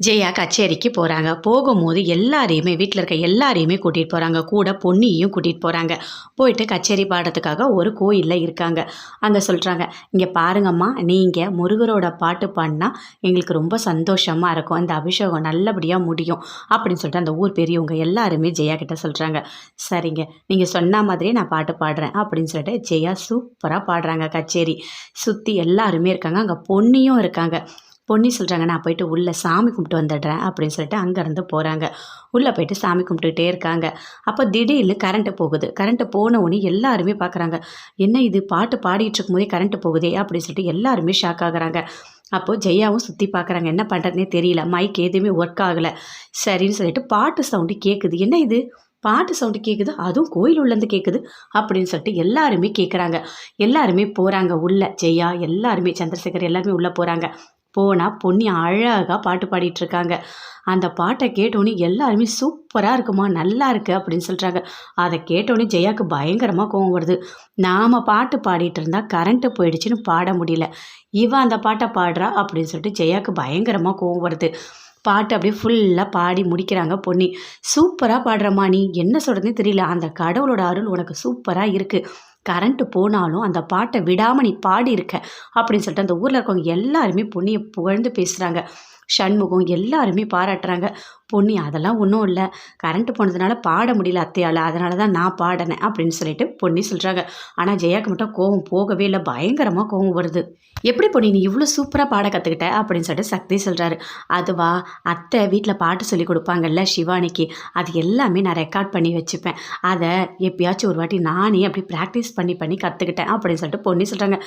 ஜெயா கச்சேரிக்கு போகிறாங்க போகும்போது எல்லாரையுமே வீட்டில் இருக்க எல்லாரையுமே கூட்டிகிட்டு போகிறாங்க கூட பொன்னியையும் கூட்டிகிட்டு போகிறாங்க போயிட்டு கச்சேரி பாடுறதுக்காக ஒரு கோயிலில் இருக்காங்க. அங்கே சொல்கிறாங்க இங்கே பாருங்கம்மா நீங்கள் முருகரோட பாட்டு பாடினா எங்களுக்கு ரொம்ப சந்தோஷமாக இருக்கும். அந்த அபிஷேகம் நல்லபடியாக முடியும். அப்படின்னு சொல்லிட்டு அந்த ஊர் பெரியவங்க எல்லாருமே ஜெயா கிட்ட சொல்கிறாங்க சரிங்க நீங்கள் சொன்ன மாதிரியே நான் பாட்டு பாடுறேன். அப்படின்னு சொல்லிட்டு ஜெயா சூப்பராக பாடுறாங்க கச்சேரி. சுற்றி எல்லாருமே இருக்காங்க. அங்கே பொன்னியும் இருக்காங்க. பொன்னி சொல்கிறாங்க நான் போயிட்டு உள்ளே சாமி கும்பிட்டு வந்துடுறேன் அப்படின்னு சொல்லிட்டு அங்கேருந்து போகிறாங்க உள்ளே போயிட்டு சாமி கும்பிட்டுக்கிட்டே இருக்காங்க. அப்போ திடீர்னு கரண்ட்டு போகுது. கரண்ட்டு போன உடனே எல்லாருமே பார்க்குறாங்க என்ன இது? பாட்டு பாடிட்டு இருக்கும்போதே கரண்ட்டு போகுதே அப்படின்னு சொல்லிட்டு எல்லாருமே ஷாக் ஆகுறாங்க. அப்போது ஜெயாவும் சுற்றி பார்க்குறாங்க என்ன பண்ணுறதுனே தெரியல மைக் எதுவுமே ஒர்க் ஆகலை. சரின்னு சொல்லிட்டு பாட்டு சவுண்டு கேட்குது என்ன இது? பாட்டு சவுண்டு கேட்குது அதுவும் கோயில் உள்ளேருந்து கேட்குது அப்படின்னு சொல்லிட்டு எல்லாருமே கேட்குறாங்க எல்லாருமே போகிறாங்க உள்ள. ஜெயா எல்லாருமே சந்திரசேகர் எல்லாருமே உள்ளே போகிறாங்க போனால் பொன்னி அழகாக பாட்டு பாடிட்டு இருக்காங்க அந்த பாட்டை கேட்டோன்னே எல்லாருமே சூப்பராக இருக்குமா நல்லா இருக்கு அப்படின்னு சொல்கிறாங்க அதை கேட்டோன்னே ஜெயாவுக்கு பயங்கரமாக கோவம் வருது. நாம் பாட்டு பாடிட்டு இருந்தால் கரண்ட்டு போயிடுச்சுன்னு பாட முடியல. இவன் அந்த பாட்டை பாடுறா அப்படின்னு சொல்லிட்டு ஜெயாக்கு பயங்கரமாக கோவம் வருது. பாட்டு அப்படியே ஃபுல்லாக பாடி முடிக்கிறாங்க பொன்னி. சூப்பராக பாடுறம்மா நீ என்ன சொல்கிறதுனே தெரியல. அந்த கடவுளோட அருள் உனக்கு சூப்பராக இருக்குது கரண்ட்டு போனாலும் அந்த பாட்டை விடாமல் நீ பாடியிருக்க அப்படின்னு சொல்லிட்டு அந்த ஊரில் இருக்கவங்க எல்லாருமே பொன்னியை புகழ்ந்து பேசுகிறாங்க சண்முகம் எல்லாருமே பாராட்டுறாங்க. பொன்னி அதெல்லாம் ஒன்றும் இல்லை. கரண்ட்டு போனதுனால பாட முடியல அத்தையால். அதனால தான் நான் பாடினேன். அப்படின்னு சொல்லிட்டு பொன்னி சொல்கிறாங்க ஆனால் ஜெயாக்கு மட்டும் கோவம் போகவே இல்லை. பயங்கரமாக கோவம் வருது. எப்படி பொன்னி நீ இவ்வளோ சூப்பராக பாட கற்றுக்கிட்ட அப்படின்னு சொல்லிட்டு சக்தி சொல்கிறாரு அதுவா அத்தை வீட்டில் பாட்டு சொல்லி கொடுப்பாங்கல்ல சிவானிக்கு. அது எல்லாமே நான் ரெக்கார்ட் பண்ணி வச்சுப்பேன். அதை எப்பயாச்சும் ஒரு வாட்டி நானே அப்படி ப்ராக்டிஸ் பண்ணி பண்ணி கற்றுக்கிட்டேன் அப்படின்னு சொல்லிட்டு பொன்னி சொல்கிறாங்க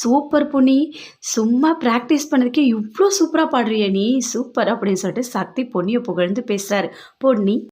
சூப்பர் பொன்னி. சும்மா ப்ராக்டிஸ் பண்ணதுக்கே இவ்வளோ சூப்பராக பாடுறிய நீ. சூப்பர் அப்படின்னு சொல்லிட்டு சக்தி பொன்னியை புகழ்ந்து பேசுகிறார் பொன்னி